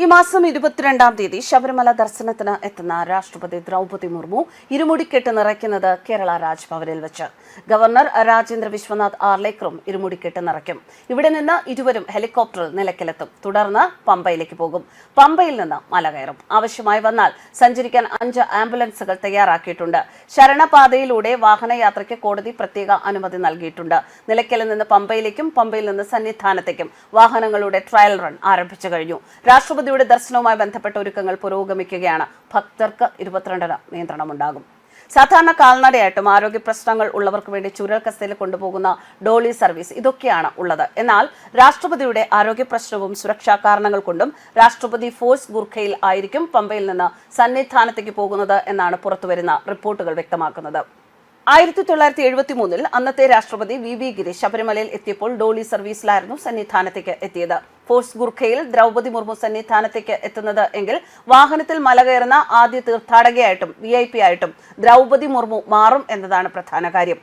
ഈ മാസം ഇരുപത്തിരണ്ടാം തീയതി ശബരിമല ദർശനത്തിന് എത്തുന്ന രാഷ്ട്രപതി ദ്രൗപദി മുർമു ഇരുമുടിക്കെട്ട് നിറയ്ക്കുന്നത് കേരള രാജ്ഭവനിൽ വെച്ച്. ഗവർണർ രാജേന്ദ്ര വിശ്വനാഥ് ആർലേക്കറും ഇരുമുടിക്കെട്ട് നിറയ്ക്കും. ഇവിടെ നിന്ന് ഇരുവരും ഹെലികോപ്റ്ററിൽ നിലക്കിലെത്തും തുടർന്ന് പമ്പയിലേക്ക് പോകും. പമ്പയിൽ നിന്ന് മല കയറും. ആവശ്യമായി വന്നാൽ സഞ്ചരിക്കാൻ അഞ്ച് ആംബുലൻസുകൾ തയ്യാറാക്കിയിട്ടുണ്ട്. ശരണപാതയിലൂടെ വാഹനയാത്രയ്ക്ക് കോടതി പ്രത്യേക അനുമതി നൽകിയിട്ടുണ്ട്. നിലയ്ക്കലിൽ നിന്ന് പമ്പയിലേക്കും പമ്പയിൽ നിന്ന് സന്നിധാനത്തേക്കും വാഹനങ്ങളുടെ ട്രയൽ റൺ ആരംഭിച്ചു കഴിഞ്ഞു. രാഷ്ട്രപതിയുടെ ദർശനവുമായി ബന്ധപ്പെട്ട ഒരുക്കങ്ങൾ പുരോഗമിക്കുകയാണ്. ഭക്തർക്ക് ഇരുപത്തിരണ്ടിന് നിയന്ത്രണമുണ്ടാകും. സാധാരണ കാൽനടയായിട്ടും ആരോഗ്യ പ്രശ്നങ്ങൾ ഉള്ളവർക്ക് വേണ്ടി ചുരൽ കസ്തയിൽ കൊണ്ടുപോകുന്ന ഡോളി സർവീസ് ഇതൊക്കെയാണ് ഉള്ളത്. എന്നാൽ രാഷ്ട്രപതിയുടെ ആരോഗ്യ പ്രശ്നവും സുരക്ഷാ കാരണങ്ങൾ കൊണ്ടും രാഷ്ട്രപതി ഫോഴ്സ് ഗുർഖയിൽ ആയിരിക്കും പമ്പയിൽ നിന്ന് സന്നിധാനത്തേക്ക് പോകുന്നത് എന്നാണ് പുറത്തുവരുന്ന റിപ്പോർട്ടുകൾ വ്യക്തമാക്കുന്നത്. ആയിരത്തി തൊള്ളായിരത്തി എഴുപത്തി മൂന്നിൽ അന്നത്തെ രാഷ്ട്രപതി വി വി ഗിരീഷ് ശബരിമലയിൽ എത്തിയപ്പോൾ ഡോളി സർവീസിലായിരുന്നു സന്നിധാനത്തേക്ക് എത്തിയത്. ഫോഴ്സ് ഗുർഖയിൽ ദ്രൗപദി മുർമു സന്നിധാനത്തേക്ക് എത്തുന്നത് എങ്കിൽ വാഹനത്തിൽ മല കയറുന്ന ആദ്യ തീർത്ഥാടകയായിട്ടും വി ഐ പി ആയിട്ടും ദ്രൗപദി മുർമു മാറും എന്നതാണ് പ്രധാന കാര്യം.